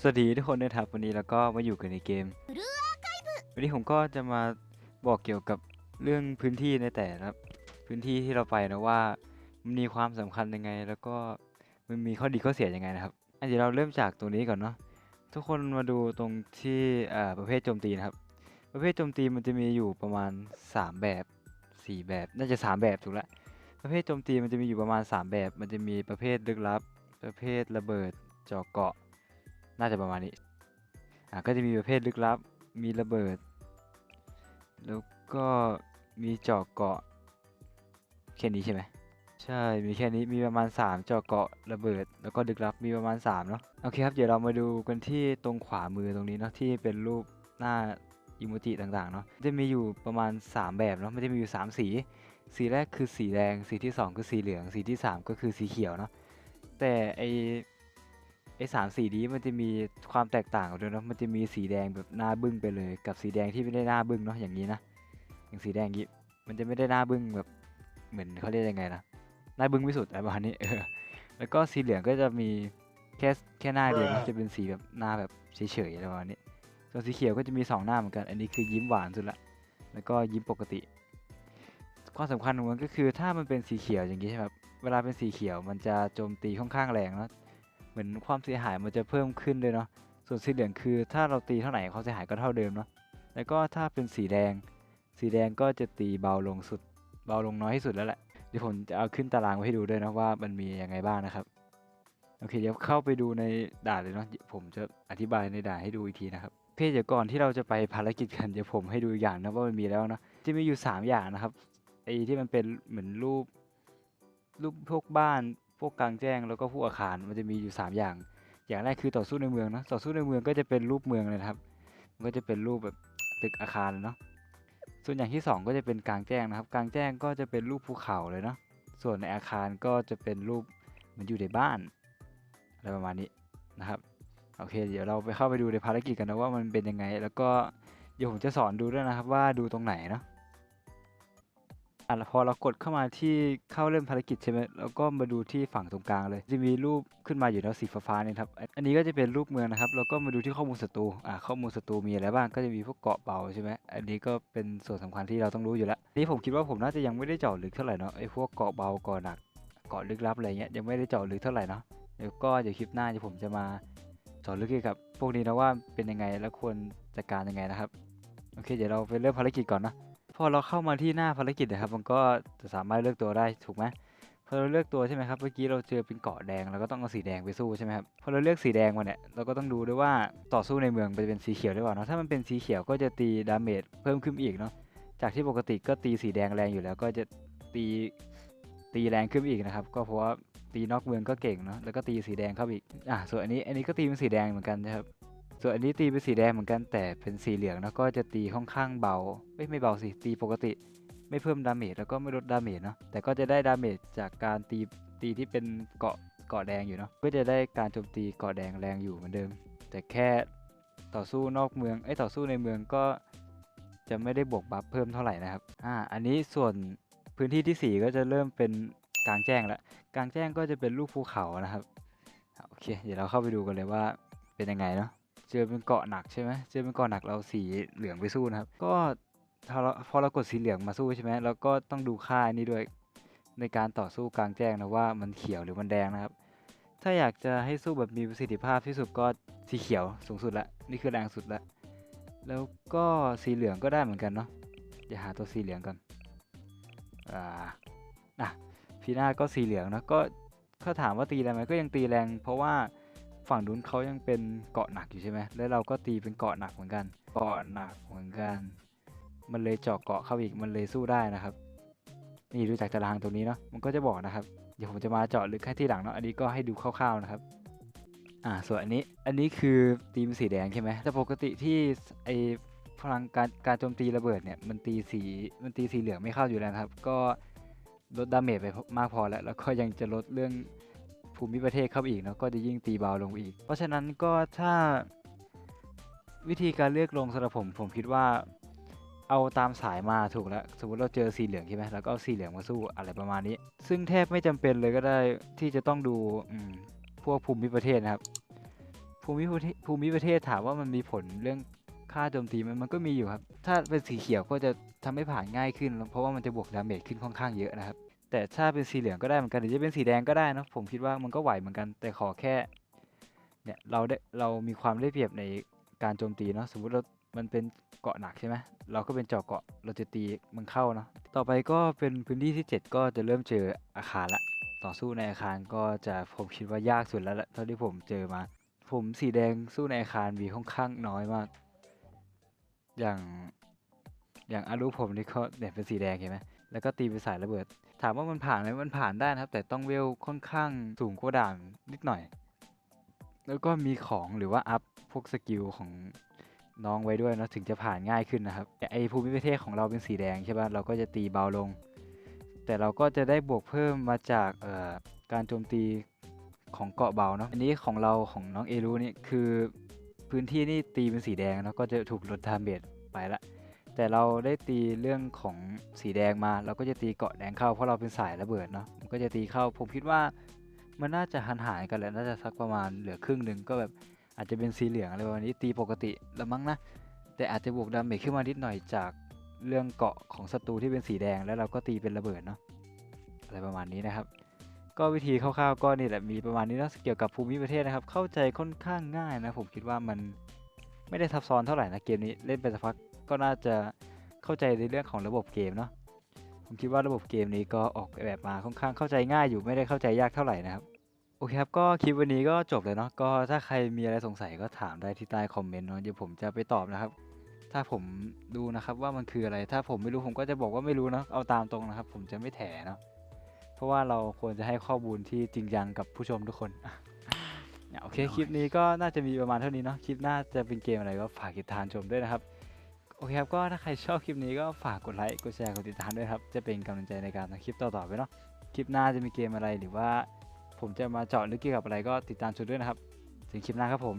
สวัสดีทุกคนนะครับวันนี้เราก็มาอยู่กันในเกม วันนี้ผมก็จะมาบอกเกี่ยวกับเรื่องพื้นที่ในแต่ละพื้นที่ที่เราไปนะว่ามันมีความสำคัญยังไง แล้วก็มันมีข้อดีข้อเสียยังไงนะครับอันเดี๋ยวเราเริ่มจากตรงนี้ก่อนเนาะทุกคนมาดูตรงที่ประเภทโจมตีนะครับ ประเภทโจมตีมันจะมีอยู่ประมาณ 3 แบบ 4 แบบน่าจะ 3 แบบถูกละประเภทโจมตีมันจะมีอยู่ประมาณ 3 แบบ มันจะมีประเภทลึกลับ ประเภทระเบิดเจาะเกาะ น่าจะประมาณนี้ อะก็จะมีประเภทลึกลับ มีระเบิด แล้วก็มีเจาะเกาะแค่นี้ใช่ไหมใช่ มีแค่นี้ มีประมาณ3เจาะเกาะระเบิด แล้วก็ลึกลับ มีประมาณ 3 เนาะ โอเคครับ เดี๋ยวเรามาดูกันที่ตรงขวามือตรงนี้เนาะ ที่เป็นรูปหน้าอิโมจิต่างๆ เนาะ จะมีอยู่ประมาณ 3 แบบเนาะ มันจะมีอยู่ 3 สี สีแรกคือสีแดง สีที่ 2 คือสีเหลือง สีที่ 3 ก็คือสีเขียวเนาะ แต่ไอ ไอ้สามสีนี้มันจะมีความแตกต่างกันด้วยเนาะมันจะมีสีแดงแบบหน้าบึ้งไปเลย กับสีแดงที่ไม่ได้หน้าบึ้งเนาะอย่างนี้นะอย่างสีแดงนี้มันจะไม่ได้หน้าบึ้งแบบเหมือนเขาเรียกยังไงนะหน้าบึ้งไม่สุดอะไรประมาณนี้เออแล้วก็สีเหลืองก็จะมีแค่แค่หน้าเดียวนะจะเป็นสีแบบหน้าแบบเฉยๆอะไรประมาณนี้ส่วนสีเขียวก็จะมีสองหน้าเหมือนกัน อันนี้คือยิ้มหวานสุดละแล้วก็ยิ้มปกติ ความสำคัญของมันก็คือถ้ามันเป็นสีเขียวอย่างนี้ใช่ไหมครับเวลาเป็นสีเขียวมันจะโจมตีค่อนข้างแรงเนาะ เหมือนความเสียหายมันจะเพิ่มขึ้นเลยเนาะส่วนสีเหลืองคือถ้าเราตีเท่าไหร่ความเสียหายก็เท่าเดิมเนาะแล้วก็ถ้าเป็นสีแดง สีแดงก็จะตีเบาลงสุด เบาลงน้อยที่สุดแล้วแหละเดี๋ยวผมจะเอาขึ้นตารางไว้ให้ดูด้วยนะว่ามันมียังไงบ้างนะครับโอเคเดี๋ยวเข้าไปดูในด่านเลยเนาะผมจะอธิบายในด่านให้ดูอีกทีนะครับโอเคเดี๋ยวก่อนที่เราจะไปภารกิจกันเดี๋ยวผมให้ดูอย่างนะว่ามันมีแล้วนาะจะมีอยู่ 3 อย่างนะครับไอ้ที่มันเป็นเหมือนรูปรูปพวกบ้าน พวกกลางแจ้งแล้วก็พวกอาคารมันจะมีอยู่ 3 อย่าง อย่างแรกคือต่อสู้ในเมืองเนาะต่อสู้ในเมืองก็จะเป็นรูปเมืองเลยครับ มันก็จะเป็นรูปแบบตึกอาคารเนาะส่วนอย่างที่ 2 ก็จะเป็นกลางแจ้งนะครับ กลางแจ้งก็จะเป็นรูปภูเขาเลยเนาะส่วนในอาคารก็จะเป็นรูปมันอยู่ในบ้านอะไรประมาณนี้นะครับโอเค เดี๋ยวเราไปเข้าไปดูในภารกิจกันนะว่ามันเป็นยังไง แล้วก็เดี๋ยวผมจะสอนดูด้วยนะครับว่าดูตรงไหนเนาะ อะแล้วพอเรากดเข้ามาที่เข้าเริ่มภารกิจใช่ไหมแล้วก็มาดูที่ฝั่งตรงกลางเลย จะมีรูปขึ้นมาอยู่แล้วสีฟ้าๆเนี่ยครับ อันนี้ก็จะเป็นรูปเมืองนะครับ แล้วก็มาดูที่ข้อมูลศัตรูอ่าข้อมูลศัตรูมีอะไรบ้าง ก็จะมีพวกเกาะเบาใช่ไหมอันนี้ก็เป็นส่วนสำคัญที่เราต้องรู้อยู่แล้ว นี่ผมคิดว่าผมน่าจะยังไม่ได้เจาะลึกเท่าไหร่เนาะ ไอ้พวกเกาะเบาเกาะหนัก เกาะลึกลับอะไรเงี้ย ยังไม่ได้เจาะลึกเท่าไหร่เนาะ เดี๋ยวก็เดี๋ยวคลิปหน้าเดี๋ยวผมจะมาเจาะลึกเกี่ยวกับพวกนี้นะว่าเป็นยังไงแล้วควรจัดการยังไงนะครับ โอเค เดี๋ยวเราไปเริ่มภารกิจก่อนนะ พอเราเข้ามาที่หน้าภารกิจนะครับ มันก็จะสามารถเลือกตัวได้ถูกไหมพอเราเลือกตัวใช่ไหมครับ เมื่อกี้เราเจอเป็นเกาะแดงเราก็ต้องเอาสีแดงไปสู้ใช่ไหมครับ พอเราเลือกสีแดงมาเนี่ยเราก็ต้องดูด้วยว่าต่อสู้ในเมืองมันจะเป็นสีเขียวหรือเปล่าเนาะ ถ้ามันเป็นสีเขียวก็จะตีดาเมจเพิ่มขึ้นอีกเนาะ จากที่ปกติก็ตีสีแดงแรงอยู่แล้วก็จะตีตีแรงขึ้นอีกนะครับ ก็เพราะว่าตีนอกเมืองก็เก่งเนาะ แล้วก็ตีสีแดงเข้าไปอีก อะ ส่วนอันนี้อันนี้ก็ตีเป็นสีแดงเหมือนกันนะครับ ส่วนอันนี้ตีเป็นสีแดงเหมือนกันแต่เป็นสีเหลืองแล้วก็จะตีค่อนข้างเบาไม่ไม่เบาสิตีปกติ ไม่เพิ่มดาเมจแล้วก็ไม่ลดดาเมจเนาะแต่ก็จะได้ดาเมจจากการตีตีที่เป็นเกาะเกาะแดงอยู่เนาะก็จะได้การโจมตีเกาะแดงแรงอยู่เหมือนเดิม แต่แค่ต่อสู้นอกเมืองไอ้ต่อสู้ในเมืองก็จะไม่ได้บวกบัฟเพิ่มเท่าไหร่นะครับอ่าอันนี้ส่วนพื้นที่ที่ 4 ก็จะเริ่มเป็นกลางแจ้งแล้วกลางแจ้งก็จะเป็นรูปภูเขานะครับโอเค เดี๋ยวเราเข้าไปดูกันเลยว่าเป็นยังไงเนาะ เจอเป็นเกาะหนักใช่ไหมเจอเป็นเกาะหนักเราสีเหลืองไปสู้นะครับ ก็พอเรากดสีเหลืองมาสู้ใช่ไหมเราก็ต้องดูค่าอันนี้ด้วยในการต่อสู้กลางแจ้งนะว่ามันเขียวหรือมันแดงนะครับ ถ้าอยากจะให้สู้แบบมีประสิทธิภาพที่สุดก็สีเขียวสูงสุดละนี่คือแรงสุดละแล้วก็สีเหลืองก็ได้เหมือนกันเนาะอย่าหาตัวสีเหลืองก่อนอ่าอะพีน้าก็สีเหลืองนะก็ถ้าถามว่าตีแรงไหมก็ยังตีแรง เพราะว่า ฝั่งนู้นเขายังเป็นเกาะหนักอยู่ใช่ไหมแล้วเราก็ตีเป็นเกาะหนักเหมือนกัน เกาะหนักเหมือนกัน มันเลยเจาะเกาะเข้าอีก มันเลยสู้ได้นะครับ นี่ดูจากตารางตรงนี้เนาะ มันก็จะบอกนะครับ เดี๋ยวผมจะมาเจาะลึกให้ที่หลังเนาะ อันนี้ก็ให้ดูคร่าวๆนะครับ อ่า ส่วนอันนี้ อันนี้คือตีมสีแดงใช่ไหมแต่ปกติที่ไอพลังการการโจมตีระเบิดเนี่ย มันตีสี มันตีสีเหลืองไม่เข้าอยู่แล้วครับ ก็ลดดาเมจไปมากพอแล้ว แล้วก็ยังจะลดเรื่อง ภูมิประเทศเข้าไปอีกเนาะก็จะยิ่งตีเบาลงอีก เพราะฉะนั้นก็ถ้าวิธีการเลือกลงสำหรับผมผมคิดว่าเอาตามสายมาถูกแล้ว สมมติเราเจอสีเหลืองใช่ไหมแล้วก็เอาสีเหลืองมาสู้อะไรประมาณนี้ ซึ่งแทบไม่จำเป็นเลยก็ได้ที่จะต้องดูพวกภูมิประเทศนะครับ ภูมิภูมิประเทศถามว่ามันมีผลเรื่องค่าโจมตีมันมันก็มีอยู่ครับ ถ้าเป็นสีเขียวก็จะทำให้ผ่านง่ายขึ้น เพราะว่ามันจะบวกดาเมจขึ้นค่อนข้างเยอะนะครับ แต่ถ้าเป็นสีเหลืองก็ได้เหมือนกันหรือจะเป็นสีแดงก็ได้นะผมคิดว่ามันก็ไหวเหมือนกัน แต่ขอแค่เนี่ยเราได้เรามีความได้เปรียบในการโจมตีเนาะสมมติเรา มันเป็นเกาะหนักใช่ไหมเราก็เป็นเจาะเกาะเราจะตีมันเข้าเนาะต่อไปก็เป็นพื้นที่ที่ 7 ก็จะเริ่มเจออาคารละต่อสู้ในอาคารก็จะผมคิดว่ายากสุดแล้วแหละเท่าที่ผมเจอมา ผมสีแดงสู้ในอาคารมีค่อนข้างน้อยมาก อย่างอย่างอารุผมนี่ก็เนี่ยเป็นสีแดงเห็นไหมแล้วก็ตีเป็นสายระเบิดามว่ามันผ่านไหมมันผ่านได้นะครับ แต่ต้องเวลค่อนข้างสูงกว่าด่านนิดหน่อย แล้วก็มีของหรือว่าอัพพวกสกิลของน้องไว้ด้วยเนะถึงจะผ่านง่ายขึ้นนะครับไอภูมิประเทศของเราเป็นสีแดงใช่ป่ะเราก็จะตีเบาลง แต่เราก็จะได้บวกเพิ่มมาจากการโจมตีของเกาะเบาเนาะอันนี้ของเราของน้องเอรูนี่คือพื้นที่นี่ตีเป็นสีแดงเนาะก็จะถูกลดดาเมจไปละ แต่เราได้ตีเรื่องของสีแดงมา เราก็จะตีเกาะแดงเข้าเพราะเราเป็นสายระเบิดเนาะมันก็จะตีเข้าผมคิดว่ามันน่าจะหันหายกันแหล้วน่าจะสักประมาณเหลือครึ่งหนึ่งก็แบบอาจจะเป็นสีเหลืองอะไรประมาณนี้ตีปกติแล้วมั้งนะแต่อาจจะบวกดาเมจขึ้นมานิดหน่อยจากเรื่องเกาะของศัตรูที่เป็นสีแดงแล้วเราก็ตีเป็นระเบิดเนาะอะไรประมาณนี้นะครับ ก็วิธีคร่าวๆก็นี่แหละมีประมาณนี้นะเกี่ยวกับภูมิประเทศนะครับ เข้าใจค่อนข้างง่ายนะผมคิดว่ามันไม่ได้ซับซ้อนเท่าไหร่นะเกมนี้เล่นไปสักพัก ก็น่าจะเข้าใจในเรื่องของระบบเกมเนาะผมคิดว่าระบบเกมนี้ก็ออกแบบมาค่อนข้างเข้าใจง่ายอยู่ไม่ได้เข้าใจยากเท่าไหร่นะครับ โอเคครับ ก็คลิปวันนี้ก็จบเลยเนาะก็ถ้าใครมีอะไรสงสัยก็ถามได้ที่ใต้คอมเมนต์เนาะเดี๋ยวผมจะไปตอบนะครับ ถ้าผมดูนะครับว่ามันคืออะไร ถ้าผมไม่รู้ผมก็จะบอกว่าไม่รู้เนาะเอาตามตรงนะครับ ผมจะไม่แถเนาะเพราะว่าเราควรจะให้ข้อมูลที่จริงจังกับผู้ชมทุกคนเนี่ยโอเคคลิปนี้ก็น่าจะมีประมาณเท่านี้เนาะคลิปหน้าจะเป็นเกมอะไรก็ฝากติดตามชมด้วยนะครับ โอเคครับ ก็ถ้าใครชอบคลิปนี้ก็ฝากกดไลค์ กดแชร์ กดติดตามด้วยครับ จะเป็นกำลังใจในการทำคลิปต่อๆไปเนาะ คลิปหน้าจะมีเกมอะไรหรือว่า ผมจะมาเจาะลึกเกี่ยวกับอะไรก็ติดตามชมด้วยนะครับ ถึงคลิปหน้าครับผม